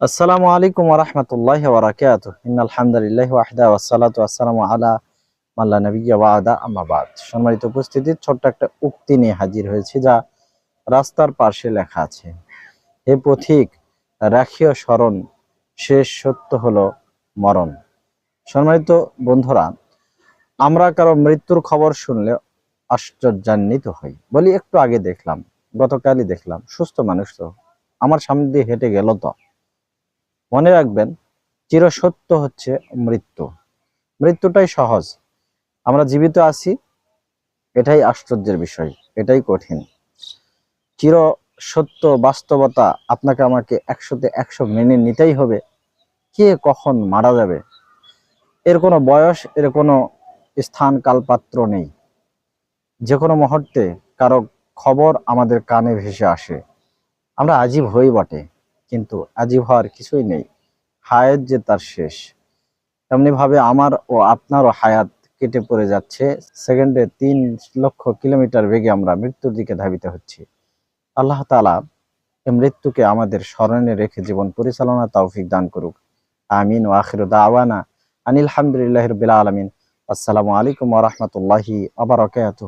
আসসালামু আলাইকুম ওরহমতুল্লাহ ওবরাকাত আলহামদুলিল্লাহ ওয়াহদা ওয়াসালাতু আসসালামু আলা মাল্লা নবিয়া ওয়াদা আমাবাদ সম্মানিত উপস্থিতি ছোট্ট একটা উক্তি নিয়ে হাজির হয়েছে যা রাস্তার পাশে লেখা আছে। হে পথিক, রাখিও স্মরণ, শেষ সত্য হলো মরণ। সম্মানিত বন্ধুরা, আমরা কারও মৃত্যুর খবর শুনলে আশ্চর্যান্বিত হই। বলি, একটু আগে দেখলাম, গতকালই দেখলাম, সুস্থ মানুষ তো। আমার সামনে দিয়ে হেঁটে গেল তো। মনে রাখবেন, চিরসত্য হচ্ছে মৃত্যু। মৃত্যুটাই সহজ। আমরা জীবিত আছি, এটাই আশ্চর্যের বিষয়, এটাই কঠিন। চির সত্য বাস্তবতা আপনাকে আমাকে একশোতে একশো মেনে নিতেই হবে, কে কখন মারা যাবে? এর কোনো বয়স, এর কোনো স্থান, কালপাত্র নেই। যে কোনো মুহূর্তে কারও খবর আমাদের কানে ভেসে আসে। আমরা আজীব হই বটে। কিন্তু আজীব হওয়ার কিছুই নেই। হায়াত যে তার শেষ। তেমনি ভাবে আমার ও আপনারও হায়াত কেটে পড়ে যাচ্ছে। সেকেন্ডে তিন লক্ষ কিলোমিটার বেগে আমরা মৃত্যুর দিকে ধাবিত হচ্ছি। আল্লাহ তালা এই মৃত্যুকে আমাদের স্মরণে রেখে জীবন পরিচালনা তৌফিক দান করুক। আমিন। ও আখির দাওয়ানা আনিল হামদুলিল্লাহ রবিল আলমিন। আসসালামু আলাইকুম ওরহমতুল্লাহি আবরকাত